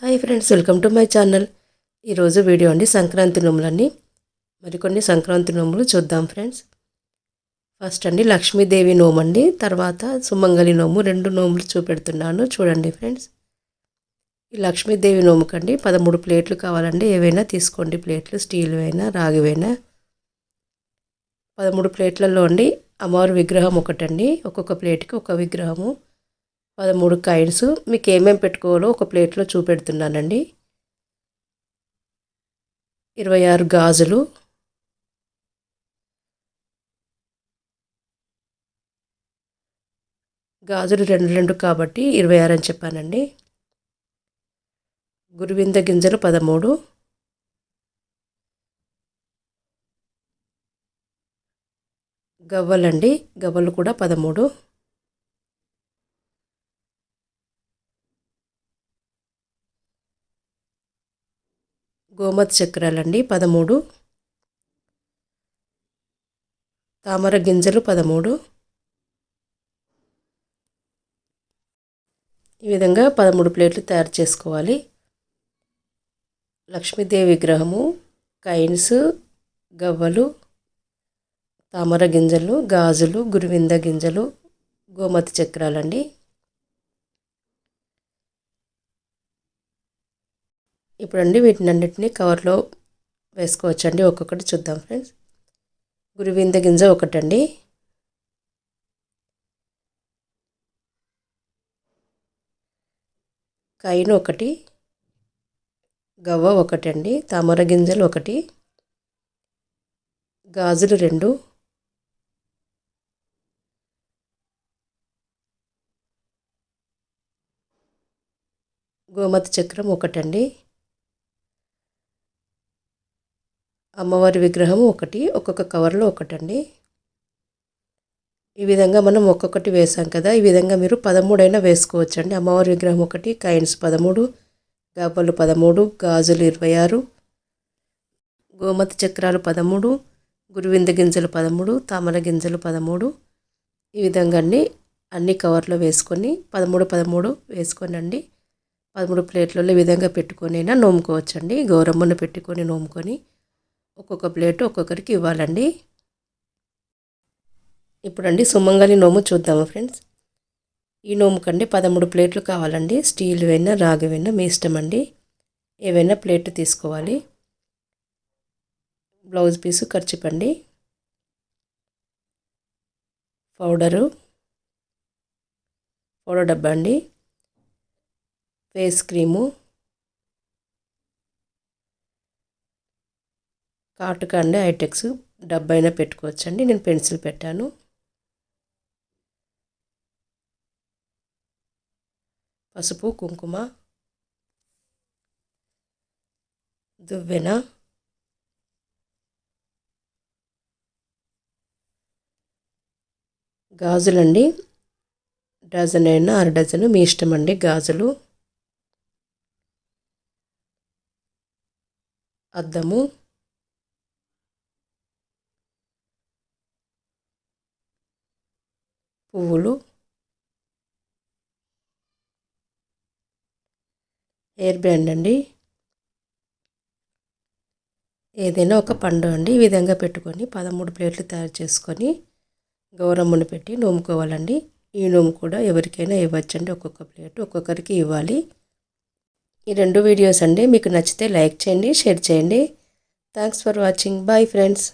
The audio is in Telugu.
Hi friends welcome to my channel. ఈరోజు వీడియో అండి సంక్రాంతి నోములన్నీ మరికొన్ని సంక్రాంతి నోములు చూద్దాం ఫ్రెండ్స్. ఫస్ట్ అండి లక్ష్మీదేవి నోము అండి. తర్వాత సుమంగళి నోము రెండు నోములు చూపెడుతున్నాను. చూడండి ఫ్రెండ్స్. ఈ లక్ష్మీదేవి నోముకండి పదమూడు ప్లేట్లు కావాలండి. ఏవైనా తీసుకోండి. ప్లేట్లు స్టీల్ అయినా రాగివైనా పదమూడు ప్లేట్లలో అండి అమ్మవారి విగ్రహం ఒకటండి. ఒక్కొక్క ప్లేట్కి ఒక విగ్రహము. పదమూడు కాయిన్స్ మీకు ఏమేమి పెట్టుకోవాలో ఒక ప్లేట్లో చూపెడుతున్నానండి. ఇరవై ఆరు గాజులు. గాజులు రెండు రెండు కాబట్టి ఇరవై ఆరు అని చెప్పానండి. గురువింద గింజలు పదమూడు. గవ్వలండి. గవ్వలు కూడా పదమూడు. గోమతి చక్రాలండి పదమూడు. తామర గింజలు పదమూడు. ఈ విధంగా పదమూడు ప్లేట్లు తయారు చేసుకోవాలి. లక్ష్మీదేవి విగ్రహము కైన్స్ గవ్వలు తామర గింజలు గాజులు గురువింద గింజలు గోమతి చక్రాలండి. ఇప్పుడండి వీటిని అన్నిటినీ కవర్లో వేసుకోవచ్చండి. ఒక్కొక్కటి చూద్దాం ఫ్రెండ్స్. గురువింద గింజ ఒకటండి. కైన్ ఒకటి. గవ్వ ఒకటండి. తామర గింజలు ఒకటి. గాజులు రెండు. గోమతి చక్రం ఒకటండి. అమ్మవారి విగ్రహం ఒకటి ఒక్కొక్క కవర్లో ఒకటండి. ఈ విధంగా మనం ఒక్కొక్కటి వేసాం కదా ఈ విధంగా మీరు పదమూడైనా వేసుకోవచ్చండి. అమ్మవారి విగ్రహం ఒకటి కాయిన్స్ పదమూడు గవ్వలు పదమూడు గాజులు ఇరవై ఆరు గోమతి చక్రాలు పదమూడు గురువింద గింజలు పదమూడు తామర గింజలు పదమూడు. ఈ విధంగా అన్ని అన్ని కవర్లో వేసుకొని పదమూడు పదమూడు వేసుకోనండి. పదమూడు ప్లేట్లలో ఈ విధంగా పెట్టుకొని అయినా నోముకోవచ్చండి. గౌరమ్మను పెట్టుకొని నోముకొని ఒక్కొక్క ప్లేట్ ఒక్కొక్కరికి ఇవ్వాలండి. ఇప్పుడండి సుమంగళి నోము చూద్దాము ఫ్రెండ్స్. ఈ నోము కండి పదమూడు ప్లేట్లు కావాలండి. స్టీల్ అయినా రాగివైనా మీ ఇష్టం అండి ఏవైనా ప్లేట్ తీసుకోవాలి. బ్లౌజ్ పీసు ఖర్చుపండి. పౌడరు. పౌడర్ డబ్బా అండి ఫేస్ క్రీము. కాటుక అండి ఐటెక్స్ డబ్బైనా పెట్టుకోవచ్చండి. నేను పెన్సిల్ పెట్టాను. పసుపు కుంకుమ దువ్వెన గాజులండి. డజన్ అయినా అర డజన్ మీ ఇష్టం అండి గాజులు. అద్దము పువ్వులు హెయిర్ బ్యాండ్ అండి. ఏదైనా ఒక పండు అండి ఈ విధంగా పెట్టుకొని పదమూడు ప్లేట్లు తయారు చేసుకొని గౌరమ్మను పెట్టి నోముకోవాలండి. ఈ నోము కూడా ఎవరికైనా ఇవ్వచ్చండి. ఒక్కొక్క ప్లేట్ ఒక్కొక్కరికి ఇవ్వాలి. ఈ రెండు వీడియోస్ అండి. మీకు నచ్చితే లైక్ చేయండి షేర్ చేయండి. Thanks for watching. Bye friends.